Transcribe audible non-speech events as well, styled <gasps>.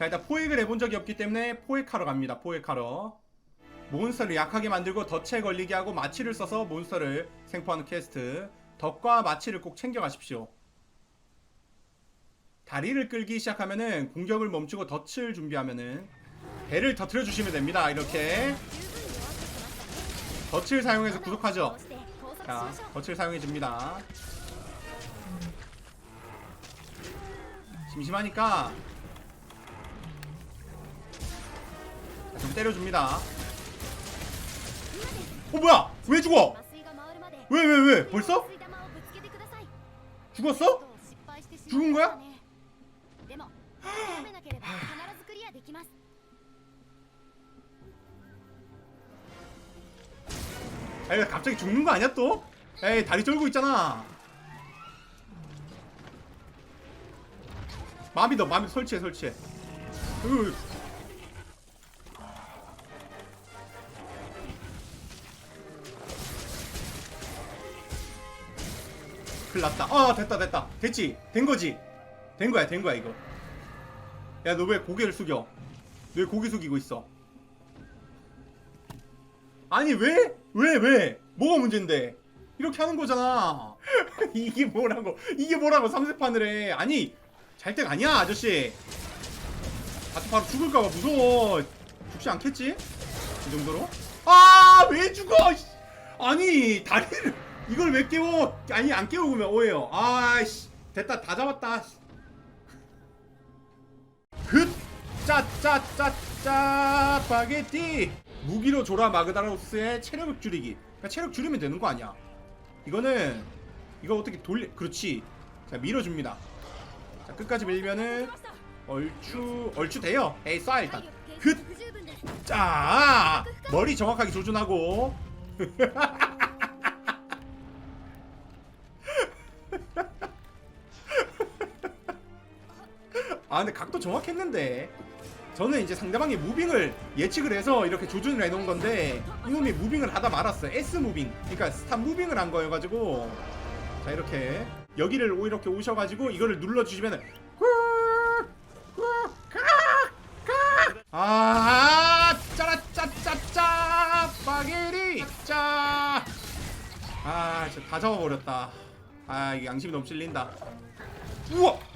자 일단 포획을 해본 적이 없기 때문에 포획하러 갑니다. 포획하러. 몬스터를 약하게 만들고 덫에 걸리게 하고 마취를 써서 몬스터를 생포하는 퀘스트. 덫과 마취를 꼭 챙겨가십시오. 다리를 끌기 시작하면은 공격을 멈추고 덫을 준비하면은 배를 터트려 주시면 됩니다. 이렇게. 덫을 사용해서 구속하죠? 자 덫을 사용해 줍니다. 심심하니까 때려줍니다 어 뭐야 왜 죽어 왜 왜, 왜? 벌써? 죽었어? 죽은 거야? <gasps> 에이 갑자기 죽는 거 아니야 또? 에이 다리 쫄고 있잖아 마비더 마비 설치해 설치해 으 큰일 났다 아 됐다 됐다 됐지 된 거지 된 거야 된 거야 이거 야 너 왜 고개를 숙여 너 왜 고개 숙이고 있어 아니 왜? 왜 왜? 뭐가 문제인데? 이렇게 하는 거잖아. <laughs> 이게 뭐라고? 이게 뭐라고 삼세판을 해? 아니 잘 때가 아니야 아저씨. 아또 바로 죽을까봐 무서워. 죽지 않겠지? 이 정도로? 아 왜 죽어? 씨. 아니 다리를 이걸 왜 깨워? 아니 안 깨우면 오해요. 아씨 됐다 다 잡았다. 흡! 짜짜짜짜 파게티 무기로 조라 마그다로스의 체력 줄이기. 그러니까 체력 줄이면 되는 거 아니야? 이거는 이거 어떻게 돌리? 그렇지. 자 밀어줍니다. 자 끝까지 밀면은 얼추 얼추 돼요. 에이 쏴 일단. 흡! 짜 머리 정확하게 조준하고. <laughs> 아 근데 각도 정확했는데 저는 이제 상대방이 무빙을 예측을 해서 이렇게 조준을 해놓은 건데 이놈이 무빙을 하다 말았어요 S 무빙 그러니까 스탑 무빙을 한 거여가지고 자 이렇게 여기를 오 이렇게 오셔가지고 이거를 눌러주시면은 아 짜라짜짜짜 파게리 짜 아, 진짜 다 잡아버렸다. 아, 이게 양심이 찔린다. 우와!